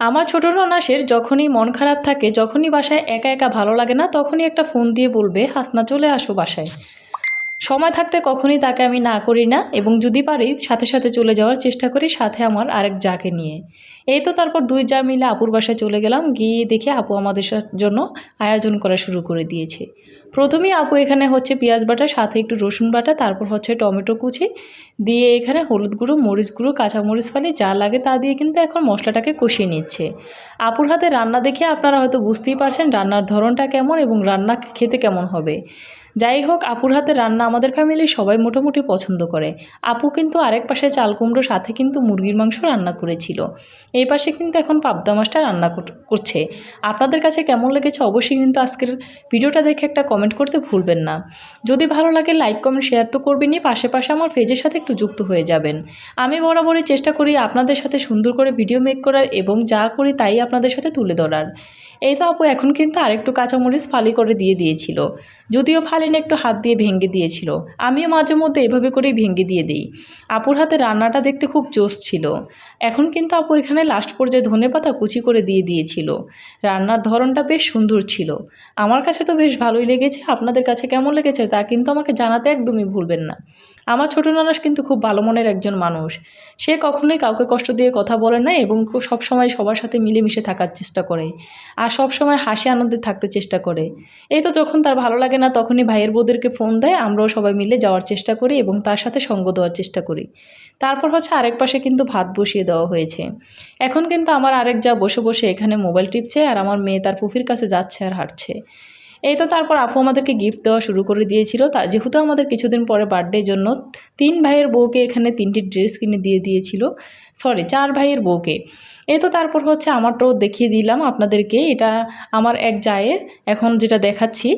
আমার ছোটো ননাসের যখনই মন খারাপ থাকে, যখনই বাসায় একা একা ভালো লাগে না, তখনই একটা ফোন দিয়ে বলবে, হাসনা, চলে আসো বাসায়। সময় থাকতে কখনই তাকে আমি না করি না এবং যদি পারি, সাথে সাথে চলে যাওয়ার চেষ্টা করি সাথে আমার আরেক যাকে নিয়ে। এই তো তারপর দুই যা মিলে আপুর বাসায় চলে গেলাম, গিয়ে দেখে আপু আমাদের জন্য আয়োজন করা শুরু করে দিয়েছে। প্রথমেই আপু এখানে হচ্ছে পেঁয়াজ বাটা, সাথে একটু রসুন বাটা, তারপর হচ্ছে টমেটো কুচি, দিয়ে এখানে হলুদ গুঁড়ো, মরিচ গুঁড়ো কাঁচা মরিচ ফালি, যা লাগে তা দিয়ে কিন্তু এখন মশলাটাকে কষিয়ে নিচ্ছে। আপুর হাতে রান্না দেখে আপনারা হয়তো বুঝতেই পারছেন রান্নার ধরনটা কেমন এবং রান্না খেতে কেমন হবে। যাই হোক, আপুর হাতে রান্না আমাদের ফ্যামিলির সবাই মোটামুটি পছন্দ করে। আপু কিন্তু আরেক পাশে চাল কুমড়ো সাথে কিন্তু মুরগির মাংস রান্না করেছিল। এই পাশে কিন্তু এখন পাবদা মাছটা রান্না কর- করছে। আপনাদের কাছে কেমন লেগেছে অবশ্যই কিন্তু আজকের ভিডিওটা দেখে একটা কমেন্ট করতে ভুলবেন না। যদি ভালো লাগে লাইক কমেন্ট শেয়ার তো করবেনই। পাশে পাশে আমার পেজের সাথে একটু যুক্ত হয়ে যাবেন। আমি বরাবরই চেষ্টা করি আপনাদের সাথে সুন্দর করে ভিডিও মেক করার এবং যা করি তাই আপনাদের সাথে তুলে ধরার। এই তো আপু, এখন কিন্তু আরেকটু কাঁচামরিচ ফালি করে দিয়ে দিয়েছিল। যদিও ফালিনে একটু হাত দিয়ে ভেঙে দিয়েছিল। আমিও মাঝে মধ্যে এভাবে করেই ভেঙে দিয়ে দিই। আপুর হাতে রান্নাটা দেখতে খুব জোশ ছিল। এখন কিন্তু আপু এখানে লাস্ট পর্যায়ে ধনে পাতা কুচি করে দিয়ে দিয়েছিল। রান্নার ধরনটা বেশ সুন্দর ছিল। আমার কাছে তো বেশ ভালোই লেগেছে। আপনাদের কাছে কেমন লেগেছে তা কিন্তু আমাকে জানাতে একদমই ভুলবেন না। আমার ছোটো নানাস কিন্তু খুব ভালো মনের একজন মানুষ। সে কখনোই কাউকে কষ্ট দিয়ে কথা বলে না এবং সবসময় সবার সাথে মিলেমিশে থাকার চেষ্টা করে আর সবসময় হাসি আনন্দে থাকতে চেষ্টা করে। এই তো যখন তার ভালো লাগে না তখনই ভাইয়ের বউদেরকে ফোন দেয়, আমরাও সবাই মিলে যাওয়ার চেষ্টা করি এবং তার সাথে সঙ্গ দেওয়ার চেষ্টা করি। তারপর হচ্ছে আরেক পাশে কিন্তু ভাত বসিয়ে দেওয়া হয়েছে। এখন কিন্তু আমার আরেক যা বসে বসে এখানে মোবাইল টিপছে আর আমার মেয়ে তার ফুফির কাছে যাচ্ছে আর হাঁটছে। এই তো তারপর আপু আমাদেরকে গিফট দেওয়া শুরু করে দিয়েছিল। তা যেহেতু আমাদের কিছুদিন পরে বার্থডের জন্য তিন ভাইয়ের বউকে এখানে তিনটি ড্রেস কিনে দিয়ে দিয়েছিল। সরি চার ভাইয়ের বউকে। এই তো তারপর হচ্ছে আমারটাও দেখিয়ে দিলাম আপনাদেরকে। এটা আমার এক জায়ের, এখন যেটা দেখাচ্ছি।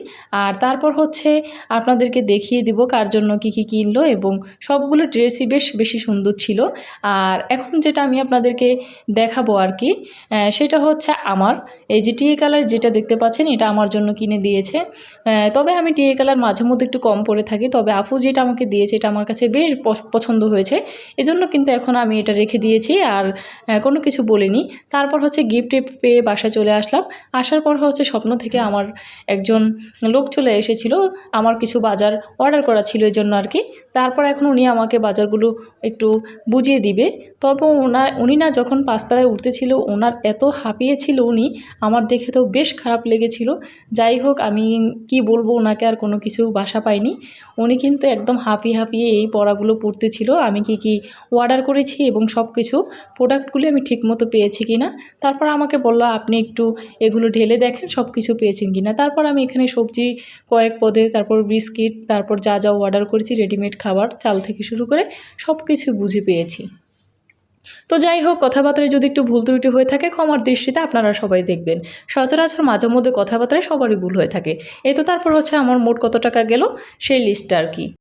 আর তারপর হচ্ছে আপনাদেরকে দেখিয়ে দিব কার জন্য কী কী কিনলো এবং সবগুলো ড্রেসই বেশ বেশি সুন্দর ছিল। আর এখন যেটা আমি আপনাদেরকে দেখাবো আর কি সেটা হচ্ছে আমার, এই যে টিএ কালার যেটা দেখতে পাচ্ছেন, এটা আমার জন্য কিনে দিয়েছে। তবে আমি টিএ কালার মাঝে মধ্যে একটু কম পরে থাকি। তবে আপু যেটা আমাকে দিয়েছে, এটা আমার কাছে বেশ পছন্দ হয়েছে। এজন্য কিন্তু এখন আমি এটা রেখে দিয়েছি আর কোনো কিছু বলিনি। তারপর হচ্ছে গিফট পেয়ে বাসায় চলে আসলাম। আসার পর হচ্ছে স্বপ্ন থেকে আমার একজন লোক চলে এসেছিল। আমার কিছু বাজার অর্ডার করা ছিল এই জন্য আর কি। তারপর এখন উনি আমাকে বাজারগুলো একটু বুঝিয়ে দিবে। তবে ওনার, উনি না যখন পাঁচতলায় উঠতেছিল, ওনার এত হাঁপিয়েছিল উনি। আমার দেখে তো বেশ খারাপ লেগেছিল। যাই হোক আমি কি বলব ওনাকে আর কোনো কিছু বাসা পাইনি। উনি কিন্তু একদম হাঁপিয়ে হাঁপিয়ে এই পড়াগুলো পড়তেছিল। আমি কি কি অর্ডার করেছি এবং সব কিছু প্রোডাক্টগুলি আমি ঠিকমতো পেয়েছি কি না তারপর আমাকে বলল, আপনি একটু এগুলো ঢেলে দেখেন সব কিছু পেয়েছেন কি না তারপর আমি এখানে সবজি কয়েক পদে, তারপর বিস্কিট, তারপর যা যা অর্ডার করেছি রেডিমেড খাবার, চাল থেকে শুরু করে সব কিছু বুঝে পেয়েছি। তো যাই হোক, কথাবার্তায় যদি একটু ভুল ত্রুটি হয়ে থাকে, ক্ষমার দৃষ্টিতে আপনারা সবাই দেখবেন। সচরাচর মাঝে মধ্যে কথাবার্তায় সবারই ভুল হয়ে থাকে। এ তো তারপর হচ্ছে আমার মোট কত টাকা গেল? সেই লিস্টটা আর কি।